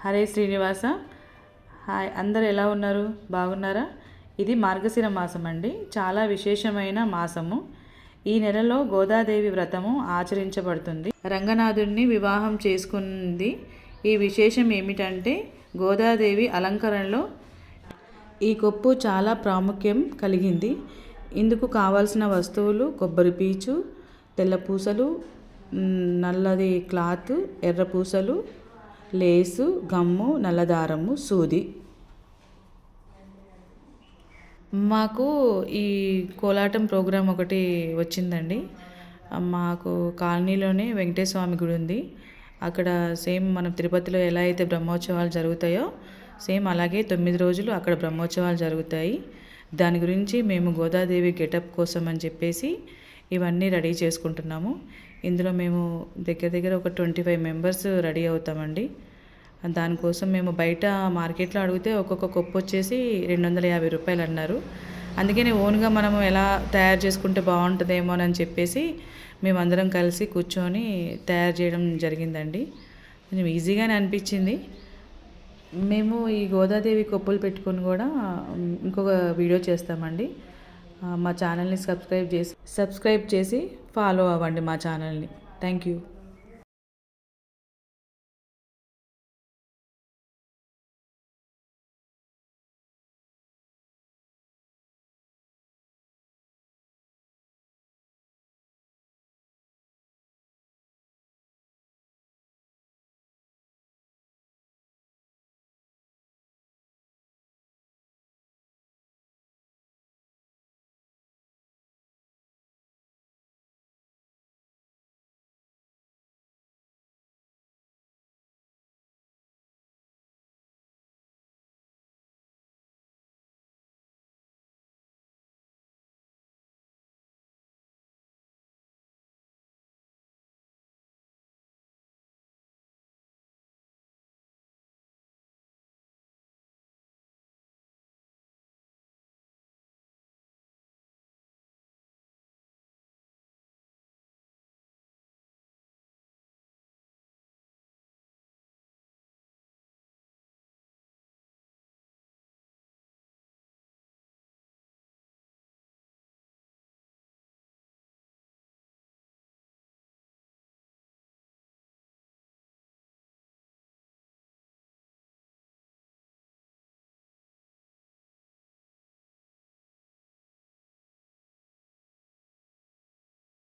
Hare Srinivasa. Hi అందరు ఎలా ఉన్నారు? బాగున్నారా? ఇది మార్గశిర మాసం అండి. చాలా విశేషమైన మాసము. ఈ నెలలో గోదాదేవి వ్రతము ఆచరించబడుతుంది. రంగనాథుడిని వివాహం చేసుకుంది. ఈ విశేషం ఏమిటంటే గోదాదేవి అలంకరణలో ఈ కొప్పు చాలా ప్రాముఖ్యం కలిగింది. ఇందుకు కావాల్సిన వస్తువులు కొబ్బరి పీచు తెల్ల పూసలు నల్లది క్లాత్ ఎర్ర పూసలు లేసు గమ్ము నల్లదారము సూది. మాకు ఈ కోలాటం ప్రోగ్రాం ఒకటి వచ్చిందండి. మాకు కాలనీలోనే వెంకటేశ్వర స్వామి గుడి ఉంది. అక్కడ సేమ్ మనం తిరుపతిలో ఎలా అయితే బ్రహ్మోత్సవాలు జరుగుతాయో సేమ్ అలాగే తొమ్మిది రోజులు అక్కడ బ్రహ్మోత్సవాలు జరుగుతాయి. దాని గురించి మేము గోదాదేవి గెటప్ కోసం అని చెప్పేసి ఇవన్నీ రెడీ చేసుకుంటున్నాము. ఇందులో మేము దగ్గర దగ్గర ఒక ట్వంటీ ఫైవ్ మెంబర్స్ రెడీ అవుతామండి. దానికోసం మేము బయట మార్కెట్లో అడిగితే ఒక్కొక్క కొప్పు వచ్చేసి రెండు వందల యాభై రూపాయలు అన్నారు. అందుకని ఓన్గా మనము ఎలా తయారు చేసుకుంటే బాగుంటుందేమో అని చెప్పేసి మేమందరం కలిసి కూర్చొని తయారు చేయడం జరిగిందండి. కొంచెం ఈజీగానే అనిపించింది. మేము ఈ గోదాదేవి కొప్పులు పెట్టుకొని కూడా ఇంకొక వీడియో చేస్తామండి. మా ఛానల్ని సబ్స్క్రైబ్ చేసి సబ్స్క్రైబ్ చేసి ఫాలో అవ్వండి మా ఛానల్ని. Thank you.